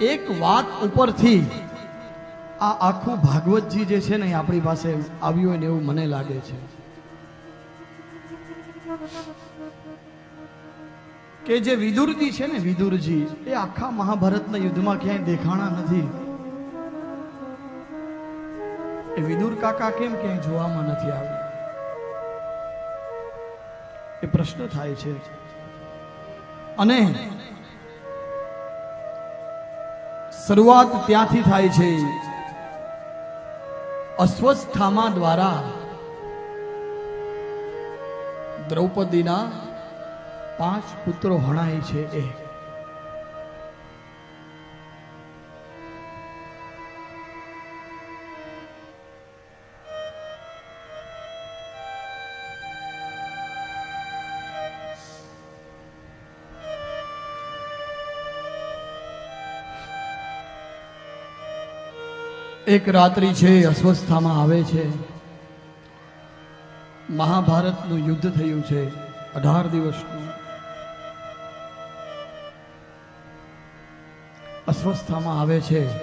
એક વાત ઉપરથી આ આખું ભાગવતજી જે છે ને આપણી પાસે આવ્યું હોય ને એવું મને લાગે છે. કે જે વિદુરજી છે ને વિદુરજી, એ આખા મહાભારતના યુદ્ધમાં ક્યાંય દેખાણા નથી. એ વિદુર કાકા કેમ ક્યાંય જોવામાં નથી આવ્યા? એ પ્રશ્ન થાય છે. અને શરૂઆત ત્યાંથી થાય છે. અસ્વસ્થામા દ્વારા દ્રૌપદીના પાંચ પુત્રો હણાય છે એ એક રાત્રિ છે, અસ્વસ્થામાં આવે છે. મહાભારતનું યુદ્ધ થયું છે, અઢાર દિવસનું. અસ્વસ્થામાં આવે છે.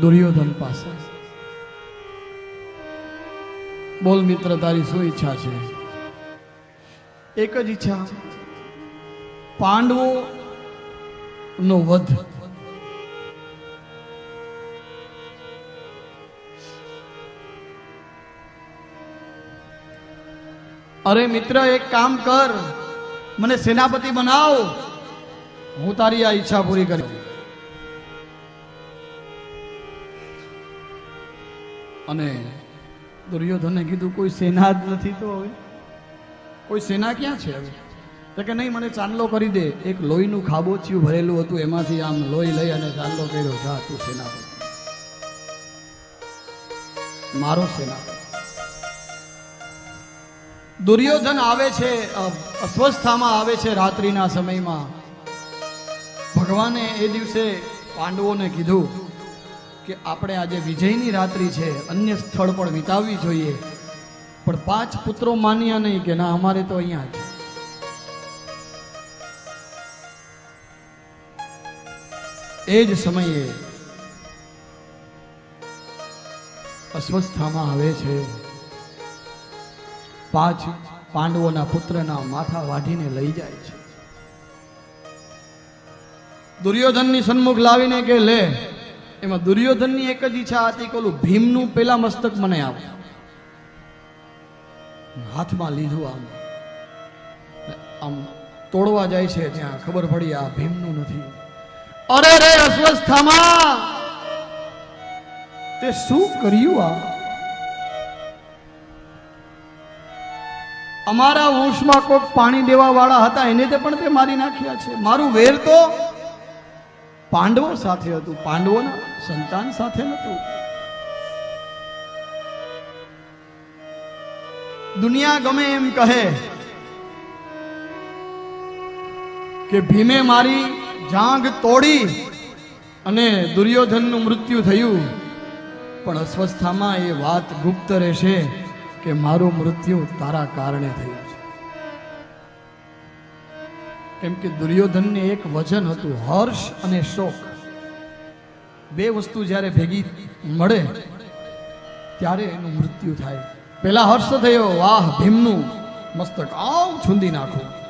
દુર્યોધન પાસે. બોલ મિત્ર, તારી શું ઈચ્છા છે? એક જ ઈચ્છા. પાંડવો નો વધ. અરે મિત્ર, એક કામ કર. મને સેનાપતિ બનાવ. હું તારી આ ઈચ્છા પૂરી કરી અને દુર્યોધને કીધું, કોઈ સેના જ નથી તો હવે? કોઈ સેના ક્યાં છે હવે? તો કે નહીં, મને ચાંદલો કરી દે. એક લોહીનું ખાબોચિયું ભરેલું હતું, એમાંથી આમ લોહી લઈ અને ચાંદલો કર્યો. જા, તું સેના મારો સેના દુર્યોધન આવે છે અસ્વસ્થામાં આવે છે રાત્રિના સમયમાં. ભગવાને એ દિવસે પાંડવોને કીધું કે આપણે આજે વિજયની રાત્રિ છે, અન્ય સ્થળ પર વિતાવવી જોઈએ. પણ પાંચ પુત્રો માન્યા નહીં કે ના, અમારે તો અહીંયા જ. એ જ સમયે અસ્વસ્થામાં આવે છે. પાંચ પાંડવોના પુત્રના માથા વાઢીને લઈ જાય છે. દુર્યોધનની સન્મુખ લાવીને કે, લે, એમાં દુર્યોધનની એક જ ઈચ્છા હતી કે ભીમનું પેલા મસ્તક મને આપ. હાથમાં લીધું આમ. આમ તોડવા જાય છે, ત્યાં ખબર પડી, આ ભીમનું નથી. અરે રે અસ્વસ્થામાં! તે શું કર્યું આ? અમારા વંશમાં કોઈક પાણી દેવા વાળા હતા, એને તે પણ તે મારી નાખ્યા છે. મારું વેર તો પાંડવો સાથે હતું, પાંડવોના સંતાન સાથે નતું દુનિયા ગમે એમ કહે કે ભીમે મારી જાંગ તોડી અને દુર્યોધનનું મૃત્યુ થયું. પણ અસ્વસ્થામાં એ વાત ગુપ્ત રહેશે કે મારું મૃત્યુ તારા કારણે થયું છે. કેમ કે દુર્યોધનને એક વજન હતું, હર્ષ અને શોક. બે વસ્તુ જ્યારે ભેગી મળે, ત્યારે એનું મૃત્યુ થાય. પેલા હર્ષ થયો, વાહ, ભીમનું મસ્તક, આવ, છુંદી નાખું.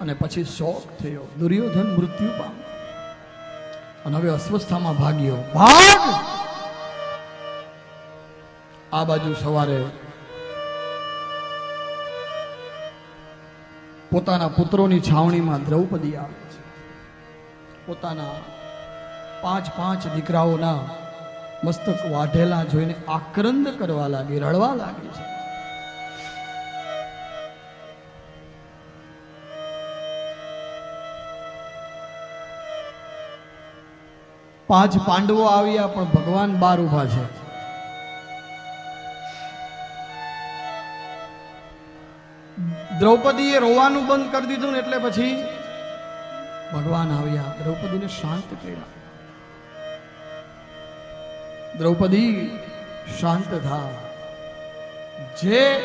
અને પછી શોક થયો. દુર્યોધન મૃત્યુ પામ અને હવે અસ્વસ્થામાં ભાગ્યો. ભાગ! આ બાજુ સવારે પોતાના પુત્રોની છાવણીમાં દ્રૌપદી આવે છે. પોતાના પાંચ પાંચ દીકરાઓના મસ્તક વાઢેલા જોઈને આક્રંદ કરવા લાગી, રડવા લાગી છે. પાંચ પાંડવો આવ્યા, પણ ભગવાન બાર ઊભા છે. દ્રૌપદીએ રોવાનું બંધ કરી દીધું ને એટલે પછી ભગવાન આવ્યા. દ્રૌપદીને શાંત કર્યા. દ્રૌપદી શાંત થા. જે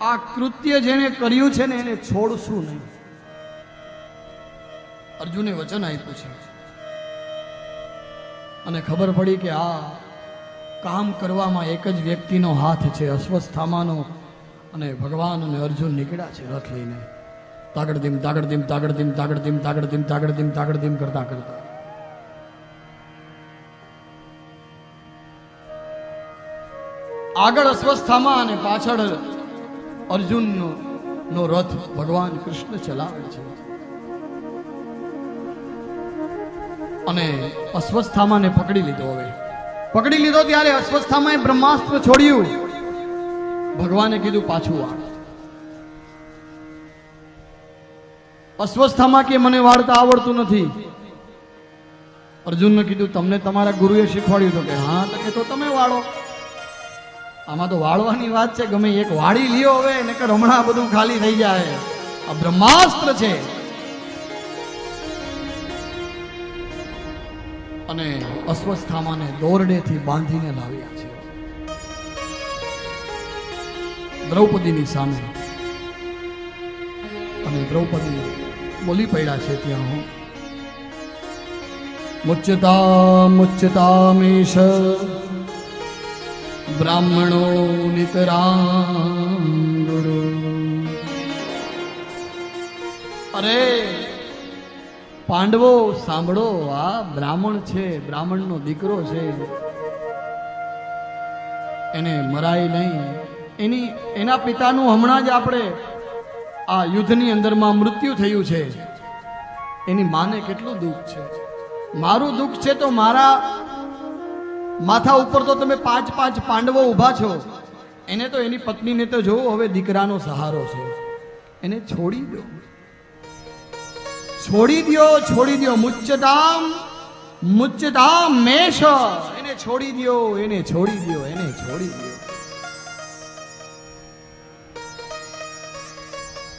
આ કૃત્ય જેને કર્યું છે ને એને છોડશું નહીં. અર્જુને વચન આપ્યું છે. અને ખબર પડી કે આ કામ કરવામાં એક જ વ્યક્તિનો હાથ છે, અસ્વસ્થામાનો. અને ભગવાન અને અર્જુન નીકળ્યા છે રથ લઈને. તાગડ ધીમ તાગડધીમ ધીમ તાગડ ધીમ તાગડ ધીમ તાગડ ધીમ તાગડ ધીમ તાગડ ધીમ કરતા કરતા. આગળ અસ્વસ્થામાં અને પાછળ અર્જુનનો નો રથ ભગવાન કૃષ્ણ ચલાવે છે. અને અસ્વસ્થામાને પકડી લીધો હવે. પકડી લીધો ત્યારે અસ્વસ્થામાએ બ્રહ્માસ્ત્ર છોડ્યું. ભગવાને કીધું પાછું વાળ અસ્વસ્થામાં કે મને વાળતા આવડતું નથી. અર્જુનને કીધું તમને તમારા ગુરુએ શીખવાડ્યું તો કે હા તો કે તો તમે વાળો. આમાં તો વાળવાની વાત છે ગમે એક વાળી લ્યો હવે નકર હમણાં બધું ખાલી થઈ જાય. આ બ્રહ્માસ્ત્ર છે. અને અસ્વસ્થામાને દોરડેથી બાંધીને લાવ્યા છે. દ્રૌપદીની સામે. અને દ્રૌપદી બોલી પડ્યા છે ત્યાં હું. મુચ્યતા મુચ્યતામેશ, બ્રાહ્મણો નિતરાંગુરુ અરે પાંડવો, સાંભળો, આ બ્રાહ્મણ છે, બ્રાહ્મણનો દીકરો છે. એને મરાય નહીં. એની, એના પિતાનું હમણાં જ આપણે આ યુદ્ધની અંદરમાં મૃત્યુ થયું છે. એની માને કેટલું દુઃખ છે. મારું દુઃખ છે તો મારા માથા ઉપર તો તમે પાંચ પાંચ પાંડવો ઊભા છો. એને તો એની પત્નીને તો જોવો, હવે દીકરાનો સહારો છે. એને છોડી દો. છોડી દો છોડી દો મુચ્ચતામ મુચ્ચતામ મેષ. એને છોડી દો એને છોડી દો એને છોડી દો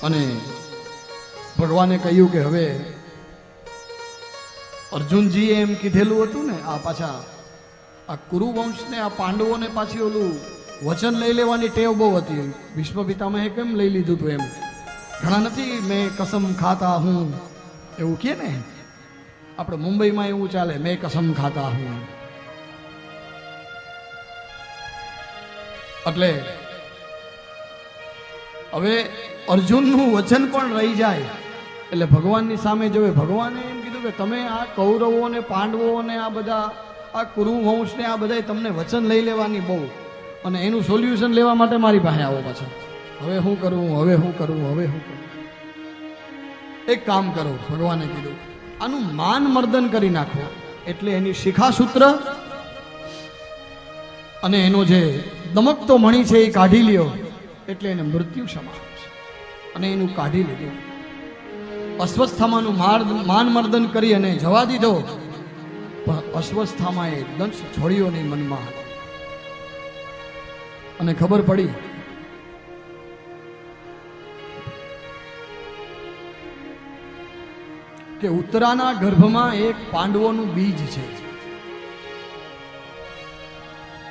અને ભગવાને કહ્યું કે હવે અર્જુનજીએ એમ કીધેલું હતું ને, આ પાછા, આ કુરુવંશને, આ પાંડવોને પાછી ઓલું વચન લઈ લેવાની ટેવ બહુ હતી. ભીષ્મ પિતામહે કેમ લઈ લીધું હતું એમ? ઘણા નથી, મેં કસમ ખાતા હું. એવું કે ને? આપણે મુંબઈમાં એવું ચાલે, મેં કસમ ખાતા હું. એટલે હવે અર્જુનનું વચન પણ રહી જાય. એટલે ભગવાનની સામે જોવે ભગવાને એમ કીધું કે તમે આ કૌરવો ને પાંડવો ને આ બધા, આ કુરુવંશને, આ બધા તમને વચન લઈ લેવાની બહુ. અને એનું સોલ્યુશન લેવા માટે મારી પાસે આવો પાછા. હવે શું કરવું હવે શું કરવું હવે શું કરવું એક કામ કરો, ભગવાને કીધું. આનું માન મર્દન કરી નાખો. એટલે એની શિખાસૂત્ર અને એનો જે દમકતો મણી છે એ કાઢી લ્યો. એટલે એને મૃત્યુ સમાન અને એનું કાઢી લીધું. અસ્વસ્થામાનું માર્દ માન મર્દન કરી અને જવા દીધો. પણ અસ્વસ્થામાં એ દંશ છોડ્યો નહીં મનમાં. અને ખબર પડી કે ઉત્તરાના ગર્ભમાં એક પાંડવોનું બીજ છે.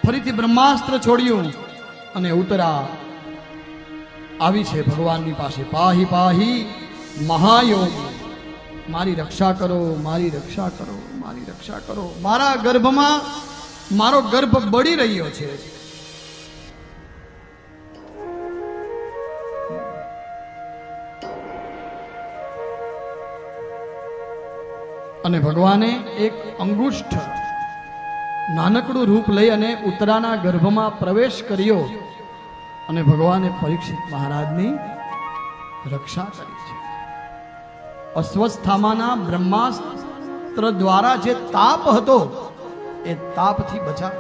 ફરીથી બ્રહ્માસ્ત્ર છોડ્યું અને ઉત્તરા આવી છે ભગવાનની પાસે. પાહી પાહી, મહાયોગ. મારી રક્ષા કરો, મારી રક્ષા કરો, મારી રક્ષા કરો. મારા ગર્ભમાં મારો ગર્ભ બળી રહ્યો છે. અને ભગવાને એક અંગુષ્ઠ નાનકડું રૂપ લઈ અને ઉત્તરાના ગર્ભમાં પ્રવેશ કર્યો અને ભગવાને પરીક્ષિત મહારાજની રક્ષા કરી છે. અસ્વસ્થામાના બ્રહ્માસ્ત્ર દ્વારા જે તાપ હતો એ તાપથી બચાવ